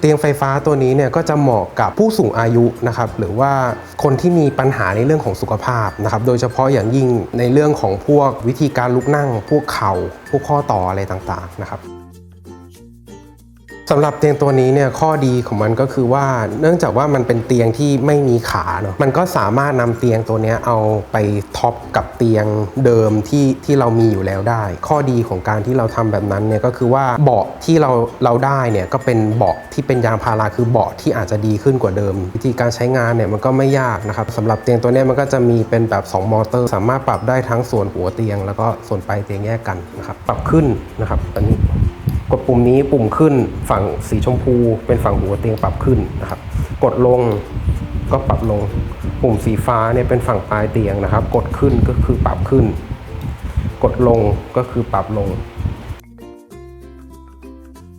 เตียงไฟฟ้าตัวนี้เนี่ยก็จะเหมาะกับผู้สูงอายุนะครับหรือว่าคนที่มีปัญหาในเรื่องของสุขภาพนะครับโดยเฉพาะอย่างยิ่งในเรื่องของพวกวิธีการลุกนั่ง พวกเข่าพวกข้อต่ออะไรต่างๆนะครับ สำหรับเตียงตัวนี้เนี่ยข้อดีของมันก็คือว่า เนื่องจากว่ามันเป็นเตียงที่ไม่มีขาเนาะมันก็สามารถนำเตียงตัวนี้เอาไปท็อปกับเตียงเดิมที่ที่เรามีอยู่แล้วได้ ข้อดีของการที่เราทำแบบนั้นเนี่ยก็คือว่าเบาะที่เราเราได้เนี่ยก็เป็นเบาะที่เป็นยางพาราคือเบาะที่อาจจะดีขึ้นกว่าเดิม วิธีการใช้งานเนี่ยมันก็ไม่ยากนะครับสำหรับเตียงตัวนี้มันก็จะมีเป็นแบบ 2 มอเตอร์ สามารถปรับได้ทั้งส่วนหัวเตียง แล้วก็ส่วนปลายเตียงแยกกันนะครับปรับขึ้นนะครับอันนี้ กดปุ่มนี้ปุ่มขึ้นฝั่งสีชมพู เป็นฝั่งหัวเตียงปรับขึ้นนะครับ กดลงก็ปรับลง ปุ่มสีฟ้าเนี่ยเป็นฝั่งปลายเตียงนะครับ กดขึ้นก็คือปรับขึ้น กดลงก็คือปรับลง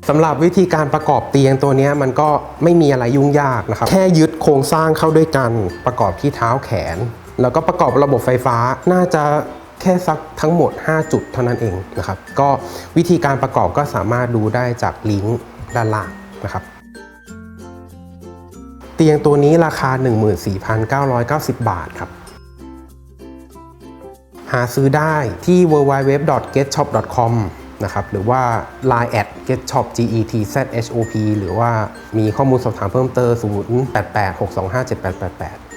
สำหรับวิธีการประกอบเตียงตัวนี้มันก็ไม่มีอะไรยุ่งยากนะครับ แค่ยึดโครงสร้างเข้าด้วยกัน ประกอบที่เท้าแขน แล้วก็ประกอบระบบไฟฟ้าน่าจะ แค่สักทั้งหมด 5 จุดเท่านั้นเองนะครับ ก็วิธีการประกอบก็สามารถดูได้จากลิงก์ด้านล่างนะครับ เตียงตัวนี้ราคา 14,990 บาทครับ หาซื้อได้ที่ www.getshop.com นะครับหรือว่า line at getshop getshop หรือว่ามีข้อมูลสอบถามเพิ่มเติม 088 625 7888